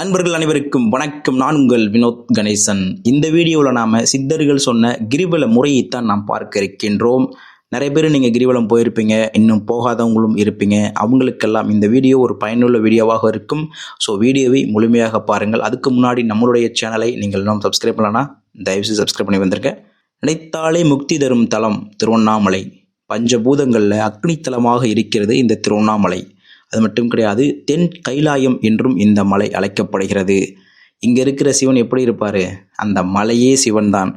நண்பர்கள் அனைவருக்கும் வணக்கம். நான் உங்கள் வினோத் கணேசன். இந்த வீடியோவில் நாம் சித்தர்கள் சொன்ன கிரிவல முறையைத்தான் நாம் பார்க்க இருக்கின்றோம். நிறைய பேர் நீங்கள் கிரிவலம் போயிருப்பீங்க இன்னும் போகாதவங்களும் இருப்பீங்க. அவங்களுக்கெல்லாம் இந்த வீடியோ ஒரு பயனுள்ள வீடியோவாக இருக்கும். ஸோ வீடியோவை முழுமையாக பாருங்கள். அதுக்கு முன்னாடி நம்மளுடைய சேனலை நீங்கள் இன்னும் சப்ஸ்கிரைப் பண்ணலன்னா தயவுசெய்து சப்ஸ்கிரைப் பண்ணி வந்திருக்கேன் நினைத்தாலே முக்தி தரும் தலம் திருவண்ணாமலை. பஞ்சபூதங்களில் அக்னித்தலமாக இருக்கிறது இந்த திருவண்ணாமலை. அது மட்டும் கிடையாது தென் கைலாயம் என்றும் இந்த மலை அழைக்கப்படுகிறது. இங்கே இருக்கிற சிவன் எப்படி இருப்பார்? அந்த மலையே சிவன் தான்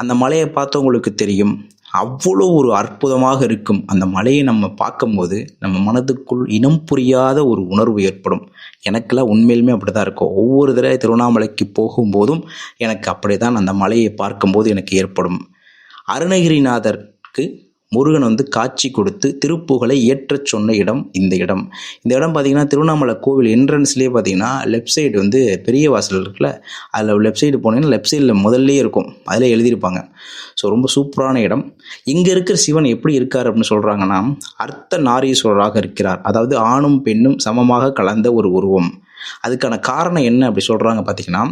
அந்த மலையை பார்த்தவங்களுக்கு தெரியும் அவ்வளோ ஒரு அற்புதமாக இருக்கும். அந்த மலையை நம்ம பார்க்கும்போது நம்ம மனதுக்குள் இனம் புரியாத ஒரு உணர்வு ஏற்படும். எனக்கெல்லாம் உண்மையிலுமே அப்படி தான் இருக்கும். ஒவ்வொரு தடவை திருவண்ணாமலைக்கு போகும்போதும் எனக்கு அப்படி தான் அந்த மலையை பார்க்கும்போது எனக்கு ஏற்படும். அருணகிரிநாதருக்கு முருகன் வந்து காட்சி கொடுத்து திருப்புகழை ஏற்றச் சொன்ன இடம் இந்த இடம். இந்த இடம் பார்த்தீங்கன்னா திருவண்ணாமலை கோவில் என்ட்ரன்ஸ்லேயே பார்த்தீங்கன்னா லெஃப்ட் சைடு வந்து பெரிய வாசல் இருக்குல்ல அதில் லெஃப்ட் சைடு போனீங்கன்னா லெஃப்ட் சைடில் முதல்லே இருக்கும். அதில் எழுதியிருப்பாங்க. ஸோ ரொம்ப சூப்பரான இடம். இங்கே இருக்கிற சிவன் எப்படி இருக்கார் அப்படின்னு சொல்கிறாங்கன்னா அர்த்த நாரீஸ்வரராக இருக்கிறார். அதாவது ஆணும் பெண்ணும் சமமாக கலந்த ஒரு உருவம். அதுக்கான காரணம் என்ன அப்படி சொல்கிறாங்க பார்த்தீங்கன்னா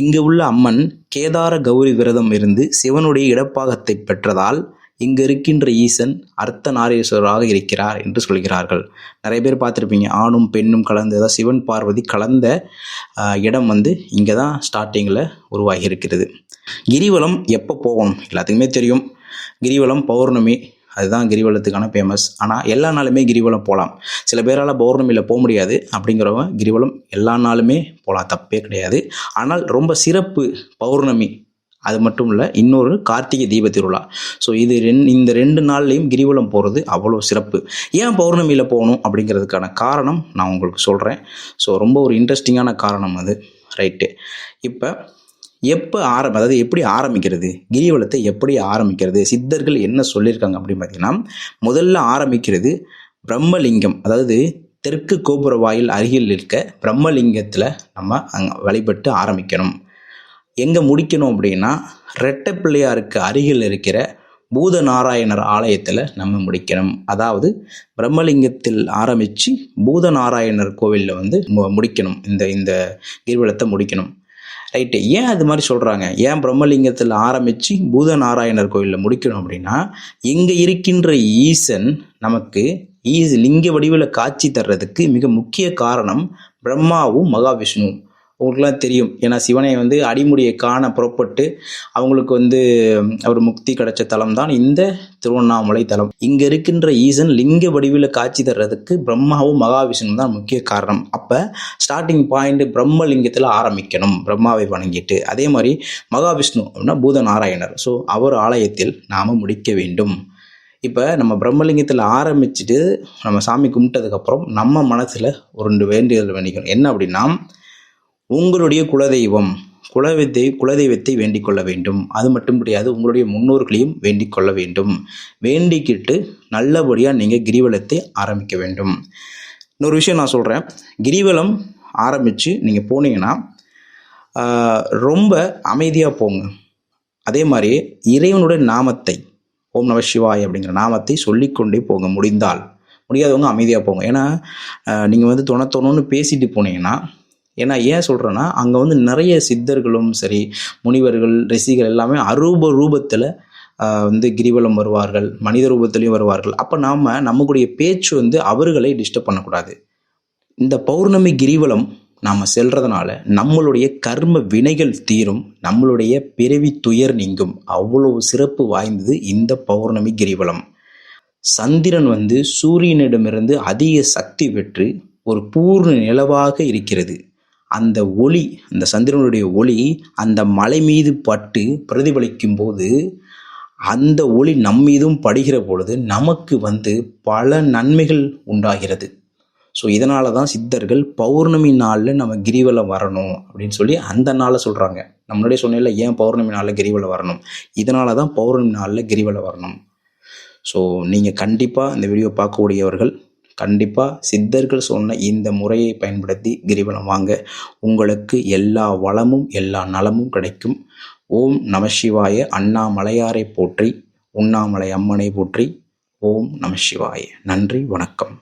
இங்கே உள்ள அம்மன் கேதார கௌரி விரதம் இருந்து சிவனுடைய இடப்பாகத்தை பெற்றதால் இங்கு இருக்கின்ற ஈசன் அர்த்த நாரீஸ்வரராக இருக்கிறார் என்று சொல்கிறார்கள். நிறைய பேர் பார்த்துருப்பீங்க ஆணும் பெண்ணும் கலந்து அதாவது சிவன் பார்வதி கலந்த இடம் வந்து இங்கே தான் ஸ்டார்டிங்கில் உருவாகி இருக்கிறது கிரிவலம் எப்போ போகணும்? எல்லாத்துக்குமே தெரியும். கிரிவலம் பௌர்ணமி அதுதான் கிரிவலத்துக்கான ஃபேமஸ் ஆனால் எல்லா நாளுமே கிரிவலம் போகலாம் சில பேரால் பௌர்ணமியில் போக முடியாது. அப்படிங்கிறவங்க கிரிவலம் எல்லா நாளுமே போகலாம் தப்பே கிடையாது. ஆனால் ரொம்ப சிறப்பு பௌர்ணமி அது மட்டும் இல்லை இன்னொரு கார்த்திகை தீப திருவிழா. ஸோ இது ரெண் இந்த ரெண்டு நாள்லையும் கிரிவலம் போகிறது அவ்வளோ சிறப்பு. ஏன் பௌர்ணமியில் போகணும் அப்படிங்கிறதுக்கான காரணம் நான் உங்களுக்கு சொல்கிறேன் ஸோ ரொம்ப ஒரு இன்ட்ரெஸ்டிங்கான காரணம் அது. ரைட்டு இப்போ எப்போ ஆரம்ப அதாவது எப்படி ஆரம்பிக்கிறது? கிரிவலத்தை எப்படி ஆரம்பிக்கிறது? சித்தர்கள் என்ன சொல்லியிருக்காங்க அப்படின்னு பார்த்தீங்கன்னா முதல்ல ஆரம்பிக்கிறது பிரம்மலிங்கம். அதாவது தெற்கு கோபுர வாயில் அருகில் இருக்க பிரம்மலிங்கத்தில் நம்ம அங்கே வழிபட்டு ஆரம்பிக்கணும். எங்கே முடிக்கணும் அப்படின்னா ரெட்டை பிள்ளையாருக்கு அருகில் இருக்கிற பூத நாராயணர் ஆலயத்தில் நம்ம முடிக்கணும். அதாவது பிரம்மலிங்கத்தில் ஆரம்பித்து பூத நாராயணர் கோவிலில் வந்து மு- முடிக்கணும். இந்த இந்த கிரிவலத்தை முடிக்கணும். ரைட்டு. ஏன் அது மாதிரி சொல்கிறாங்க ஏன் பிரம்மலிங்கத்தில் ஆரம்பித்து பூத நாராயணர் கோவிலில் முடிக்கணும் அப்படின்னா இங்கே இருக்கின்ற ஈசன் நமக்கு ஈஸ் லிங்க வடிவில் காட்சி தர்றதுக்கு மிக முக்கிய காரணம் பிரம்மாவும் மகாவிஷ்ணுவும். உங்களுக்குலாம் தெரியும். ஏன்னா சிவனை வந்து அடிமுடியை காண புறப்பட்டு அவங்களுக்கு வந்து அவர் முக்தி கிடைச்ச தலம் தான் இந்த திருவண்ணாமலை தலம். இங்கே இருக்கின்ற ஈசன் லிங்க வடிவில் காட்சி தர்றதுக்கு பிரம்மாவும் மகாவிஷ்ணு தான் முக்கிய காரணம். அப்போ ஸ்டார்டிங் பாயிண்ட் பிரம்மலிங்கத்தில் ஆரம்பிக்கணும். பிரம்மாவை வணங்கிட்டு. அதே மாதிரி மகாவிஷ்ணு அப்படின்னா பூத நாராயணர் ஸோ அவர் ஆலயத்தில் நாம் முடிக்க வேண்டும். இப்போ நம்ம பிரம்மலிங்கத்தில் ஆரம்பிச்சுட்டு நம்ம சாமி கும்பிட்டதுக்கப்புறம் நம்ம மனசில் ஒரு ரெண்டு வேண்டுதல் வேண்டிக்கணும் என்ன அப்படின்னா உங்களுடைய குலதெய்வம் குலதெய்வத்தை குலதெய்வத்தை வேண்டிக் கொள்ள வேண்டும். அது மட்டும் கிடையாது உங்களுடைய முன்னோர்களையும் வேண்டிக் கொள்ள வேண்டும். வேண்டிக்கிட்டு நல்லபடியாக நீங்கள் கிரிவலத்தை ஆரம்பிக்க வேண்டும். இன்னொரு விஷயம் நான் சொல்கிறேன் கிரிவலம் ஆரம்பித்து நீங்கள் போனீங்கன்னா ரொம்ப அமைதியாக போங்க. அதே மாதிரி இறைவனுடைய நாமத்தை ஓம் நம சிவாய் அப்படிங்கிற நாமத்தை சொல்லிக்கொண்டே போங்க. முடிந்தால். முடியாதவங்க அமைதியாக போங்க. ஏன்னா நீங்கள் வந்து தொண தொணன்னு பேசிட்டு போனீங்கன்னா ஏன்னா ஏன் சொல்கிறேன்னா அங்கே வந்து நிறைய சித்தர்களும் சரி முனிவர்கள் ரிஷிகள் எல்லாமே அரூப ரூபத்தில் வந்து கிரிவலம் வருவார்கள் மனித ரூபத்திலையும் வருவார்கள். அப்போ நாம் நம்மளுடைய பேச்சு வந்து அவர்களை டிஸ்டர்ப் பண்ணக்கூடாது. இந்த பௌர்ணமி கிரிவலம் நாம் செல்றதுனால நம்மளுடைய கர்ம வினைகள் தீரும் நம்மளுடைய பிறவி துயர் நீங்கும். அவ்வளவு சிறப்பு வாய்ந்தது இந்த பௌர்ணமி கிரிவலம். சந்திரன் வந்து சூரியனிடமிருந்து அதிக சக்தி பெற்று ஒரு பூர்ண நிலவாக இருக்கிறது. அந்த ஒளி அந்த சந்திரனுடைய ஒளி அந்த மலை மீது பட்டு பிரதிபலிக்கும் போது அந்த ஒளி நம் மீதும் படுகிற பொழுது நமக்கு வந்து பல நன்மைகள் உண்டாகிறது. ஸோ இதனால தான் சித்தர்கள் பௌர்ணமி நாளில் நம்ம கிரிவலம் வரணும் அப்படின்னு சொல்லி அந்த நாளை சொல்கிறாங்க நம்மளுடைய சொன்னேன்ல ஏன் பௌர்ணமி நாளில் கிரிவலம் வரணும்? இதனால தான் பௌர்ணமி நாளில் கிரிவலம் வரணும். ஸோ நீங்கள் கண்டிப்பாக இந்த வீடியோ பார்க்கக்கூடியவர்கள் கண்டிப்பாக சித்தர்கள் சொன்ன இந்த முறையை பயன்படுத்தி கிரிவலம் வாங்க. உங்களுக்கு எல்லா வளமும் எல்லா நலமும் கிடைக்கும். ஓம் நமசிவாய அண்ணாமலையாரை போற்றி உண்ணாமலை அம்மனை போற்றி ஓம் நமசிவாய நன்றி வணக்கம்.